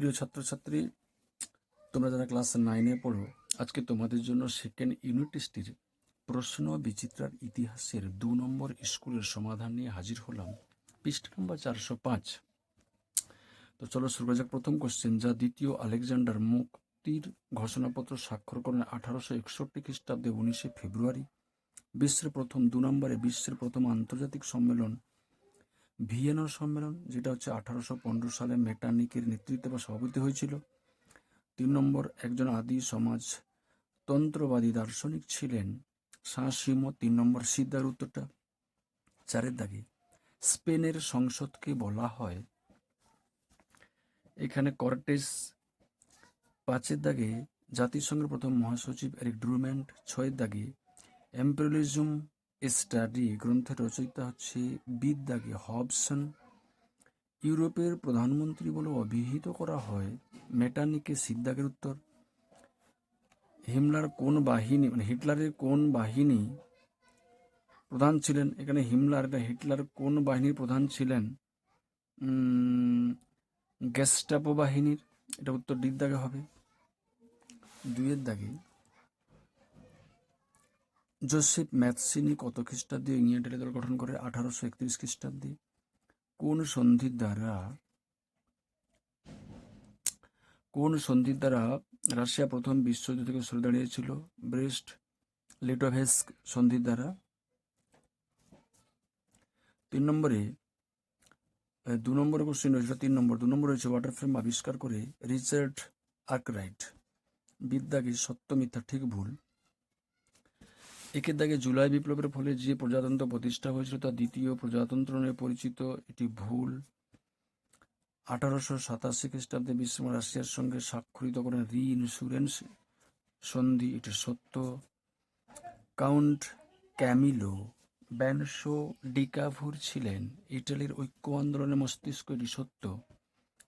প্রিয় ছাত্রছাত্রী, তোমরা যারা ক্লাস নাইনে পড়ো, আজকে তোমাদের জন্য সেকেন্ড ইউনিট টেস্টের প্রশ্ন বিচিত্রার ইতিহাসের দু নম্বর স্কুলের সমাধান নিয়ে হাজির হলাম, পৃষ্ঠ নম্বর চারশো পাঁচ। তো চলো শুরু প্রথম কোশ্চেন যা দ্বিতীয় আলেকজান্ডার মুক্তির ঘোষণাপত্র স্বাক্ষর করেন আঠারোশো একষট্টি খ্রিস্টাব্দে উনিশে ফেব্রুয়ারি। বিশ্বের প্রথম, দু নম্বরে বিশ্বের প্রথম আন্তর্জাতিক সম্মেলন ভিয়েনার সম্মেলন, যেটা হচ্ছে আঠারোশো পনেরো সালে মেটানিকের নেতৃত্বে বা সভাপতি হয়েছিল। তিন নম্বর, একজন আদি সমাজ তন্ত্রবাদী দার্শনিক ছিলেন সাঁসিমো তিন নম্বর, সিদ্ধার উত্তরটা। চারের দাগে, স্পেনের সংসদকে বলা হয়। এখানে কর্টেস পাঁচের দাগে, জাতিসংঘের প্রথম মহাসচিব এরিক ড্রুম্যান্ড ছয়ের দাগে, এম্পেরিয়ালিজম স্টাডি গ্রন্থের রচয়িতা হচ্ছে বিদ্যাকে হবসন। ইউরোপের প্রধানমন্ত্রী বলে অভিহিত করা হয় মেটানিকে সিদ্ধাগের উত্তর। হিমলার কোন বাহিনী মানে হিটলারের কোন বাহিনী প্রধান ছিলেন? এখানে হিমলার এটা হিটলার কোন বাহিনীর প্রধান ছিলেন? উম, গেস্টাপো বাহিনীর এটা উত্তর ডির দাগে হবে। দুইয়ের দাগে। জোসেফ ম্যাথসিনি কত খ্রিস্টাব্দে ইংল্যান্ডের দল গঠন করে? আঠারোশো একত্রিশ খ্রিস্টাব্দে। কোন সন্ধির দ্বারা কোন সন্ধির দ্বারা রাশিয়া প্রথম বিশ্বযুদ্ধ থেকে সরে দাঁড়িয়েছিল? ব্রেস্ট, লিটোভেস্ক সন্ধির দ্বারা। তিন নম্বরে দু নম্বর কোশ্চেন রয়েছে তিন নম্বর। দু নম্বর রয়েছে ওয়াটার ফ্রেম আবিষ্কার করে রিচার্ড আর্করাইট। বিদ্যাকে সত্য মিথ্যা ঠিক ভুল। একের দাগে জুলাই বিপ্লবের ফলে যে প্রজাতন্ত্র প্রতিষ্ঠা হয়েছিল তা দ্বিতীয় প্রজাতন্ত্র নামে পরিচিত, এটি ভুল। আঠারোশো সাতাশি খ্রিস্টাব্দে বিশ্ব রাশিয়ার সঙ্গে স্বাক্ষরিত করেন রি ইন্স্যুরেন্স সন্ধি, এটি সত্য। কাউন্ট ক্যামিলো, ব্যানসো ডিকাভুর ছিলেন। ইটালির ঐক্য আন্দোলনের মস্তিষ্ক এটি সত্য।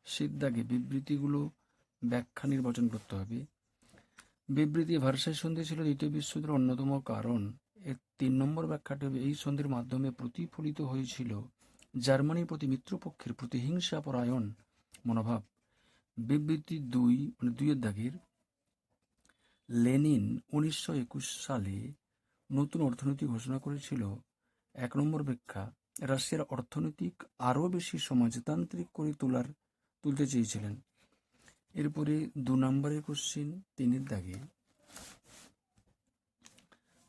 সিদ্ধাগে বিবৃতিগুলো ব্যাখ্যা নির্বাচন করতে হবে। বিবৃতি ভার্সাই সন্ধি ছিল দ্বিতীয় বিশ্বযুদ্ধের অন্যতম কারণ। এর তিন নম্বর ব্যাখ্যাটি এই সন্ধির মাধ্যমে প্রতিফলিত হয়েছিল। জার্মানির প্রতি মিত্রপক্ষের প্রতিহিংসা পরায়ণ মনোভাব। বিবৃতি দুই মানে দুইয়ের দাগের লেনিন উনিশশো একুশ সালে নতুন অর্থনীতি ঘোষণা করেছিল। এক নম্বর ব্যাখ্যা, রাশিয়ার অর্থনৈতিক আরও বেশি সমাজতান্ত্রিক করে তোলার, তুলতে চেয়েছিলেন। এরপরে দু নম্বরের কোশ্চিন তিনের দাগে।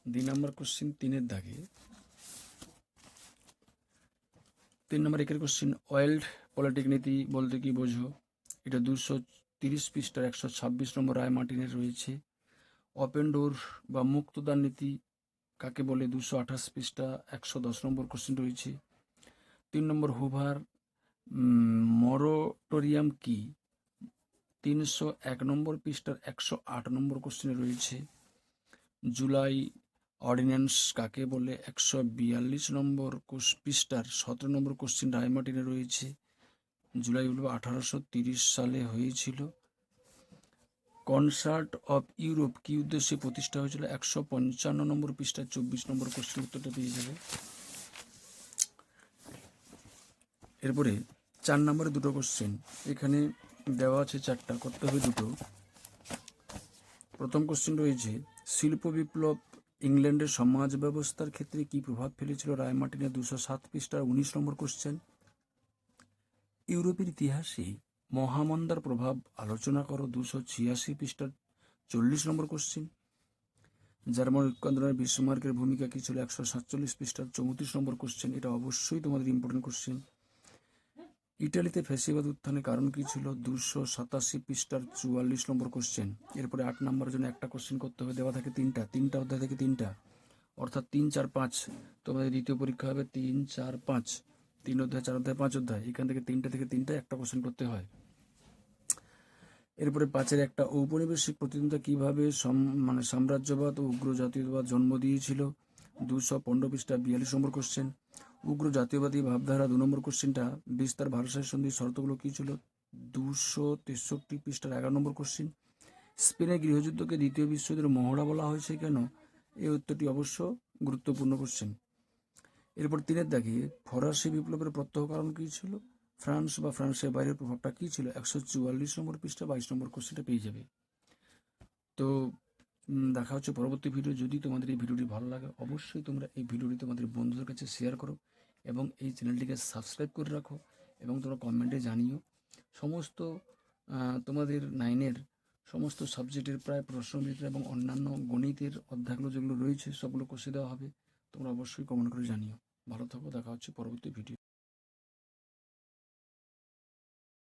দুই নম্বর কোশ্চিন তিনের দাগে। তিন নম্বর একের কোশ্চিন ওয়াইল্ড পলিটিক নীতি বলতে কি বোঝো? এটা দুশো তিরিশ পৃষ্ঠার একশো ছাব্বিশ নম্বর রায় মার্টিনের রয়েছে। ওপেন ডোর বা মুক্তদান নীতি কাকে বলে? দুশো আঠাশ পৃষ্ঠা, একশো দশ নম্বর কোশ্চিন রয়েছে। তিন নম্বর হুভার মরোটোরিয়াম কি? তিনশো এক নম্বর পৃষ্ঠার একশো আট নম্বর কোশ্চেনে রয়েছে, জুলাই অর্ডিন্যান্স কাকে বলে? একশো বিয়াল্লিশ নম্বর পৃষ্ঠার সতেরো নম্বর কোশ্চিন রায়মার্টিনে রয়েছে, জুলাই বিপ্লব আঠারোশো তিরিশ সালে হয়েছিল। কনসার্ট অফ ইউরোপ কি উদ্দেশ্যে প্রতিষ্ঠা হয়েছিল? একশো পঞ্চান্ন নম্বর পৃষ্ঠার চব্বিশ নম্বর কোশ্চেন উত্তরটা পেয়ে যাবে। এরপরে চার নম্বরে দুটো কোশ্চেন, এখানে দেওয়া আছে চারটা, করতে হবে দুটো। প্রথম কোশ্চেন রয়েছে, শিল্প বিপ্লব ইংল্যান্ডের সমাজ ব্যবস্থার ক্ষেত্রে কি প্রভাব ফেলেছিল রায় মার্টিনের দুশো সাত পৃষ্ঠার উনিশ নম্বর কোশ্চেন ইউরোপের ইতিহাসে মহামন্দার প্রভাব আলোচনা করো, দুশো ছিয়াশি পৃষ্ঠার চল্লিশ নম্বর কোশ্চেন জার্মান ঐক্য আন্দোলনের বিশ্বমার্কের ভূমিকা কি ছিল একশো সাতচল্লিশ পৃষ্ঠার চৌত্রিশ নম্বর কোশ্চেন এটা অবশ্যই তোমাদের ইম্পর্টেন্ট কোশ্চেন ইটালিতে ফ্যাসিবাদ উত্থানের কারণ কি ছিল? দুশো সাতাশি পৃষ্ঠার চুয়াল্লিশ নম্বর কোশ্চেন এরপরে আট নম্বরের জন্য একটা কোশ্চেন করতে হবে, দেওয়া থাকে তিনটা তিনটা অধ্যায় থেকে তিনটা। অর্থাৎ তিন, চার, পাঁচ। তোমাদের দ্বিতীয় পরীক্ষা হবে তিন, চার, পাঁচ। তিন অধ্যায়, চার অধ্যায়, পাঁচ অধ্যায়। এখান থেকে তিনটা থেকে তিনটা একটা কোশ্চেন করতে হয়। এরপরে পাঁচের একটা ঔপনিবেশিক প্রতিদ্বন্দ্বিতা কীভাবে মানে সাম্রাজ্যবাদ ও উগ্র জাতীয়তাবাদ জন্ম দিয়েছিল? দুশো পনেরো পৃষ্ঠা বিয়াল্লিশ নম্বর কোশ্চেন উগ্র জাতীয়বাদী ভাবধারা দু নম্বর কোশ্চেনটা বিস্তার ভারসায় সন্ধির শর্তগুলো কী ছিল? দুশো তেষট্টি পৃষ্ঠার এগারো নম্বর কোশ্চেন স্পেনের গৃহযুদ্ধকে দ্বিতীয় বিশ্বযুদ্ধের মহড়া বলা হয়েছে কেন? এই উত্তরটি অবশ্য গুরুত্বপূর্ণ কোশ্চেন এরপর তিনের দাগে, ফরাসি বিপ্লবের প্রত্যহ কারণ কী ছিল? ফ্রান্স বা ফ্রান্সের বাইরের প্রভাবটা কী ছিল? একশো চুয়াল্লিশ নম্বর পৃষ্ঠা, বাইশ নম্বর কোশ্চেনটা পেয়ে যাবে। তো দেখা হচ্ছে পরবর্তী ভিডিও যদি তোমাদের এই ভিডিওটি ভালো লাগে, অবশ্যই তোমরা এই ভিডিওটি তোমাদের বন্ধুদের কাছে শেয়ার করো। এবং এই চ্যানেলটিকে সাবস্ক্রাইব করে রাখো এবং তোমরা কমেন্টে জানিও। সমস্ত তোমাদের নাইনের সমস্ত সাবজেক্টের প্রায় প্রশ্নবিচিত্র এবং অন্যান্য গণিতের অধ্যায়গুলো যেগুলো রয়েছে, সবগুলো কষে দেওয়া হবে। তোমরা অবশ্যই কমেন্ট করে জানিও। ভালো থাকো, দেখা হচ্ছে পরবর্তী ভিডিও